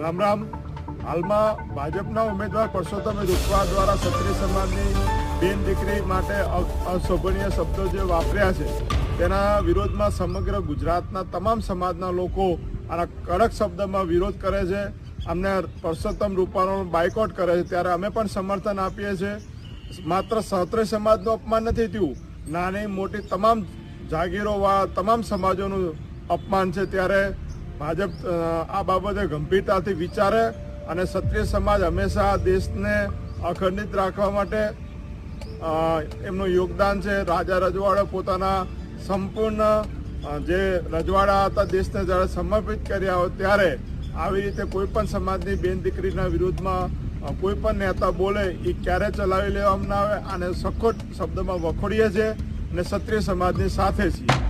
રામ રામ. હાલમાં ભાજપના ઉમેદવાર પરસોત્તમ રૂપવા દ્વારા ક્ષત્રિય સમાજની બેન દીકરી માટે અશોભનીય શબ્દો જે વાપર્યા છે, તેના વિરોધમાં સમગ્ર ગુજરાતના તમામ સમાજના લોકો આના કડક શબ્દમાં વિરોધ કરે છે. અમને પરસોત્તમ રૂપાનો બાયકોટ કરે છે. ત્યારે અમે પણ સમર્થન આપીએ છીએ માત્ર ક્ષત્રિય સમાજનું અપમાન નથી થયું. નાની મોટી તમામ જાગીરોવાળા તમામ સમાજોનું અપમાન છે. ત્યારે ભાજપ આ બાબતે ગંભીરતાથી વિચારે અને ક્ષત્રિય સમાજ હંમેશા દેશને અખંડિત રાખવા માટે એમનું યોગદાન છે. રાજા રજવાડા પોતાના સંપૂર્ણ જે રજવાડા હતા દેશને જ્યારે સમર્પિત કર્યા હોય ત્યારે આવી રીતે કોઈ પણ સમાજની બેન દીકરીના વિરુદ્ધમાં કોઈ પણ નેતા બોલે એ ક્યારે ચલાવી લેવામાં આવે અને સખોટ શબ્દમાં વખોડીએ છીએ અને ક્ષત્રિય સમાજની સાથે છીએ.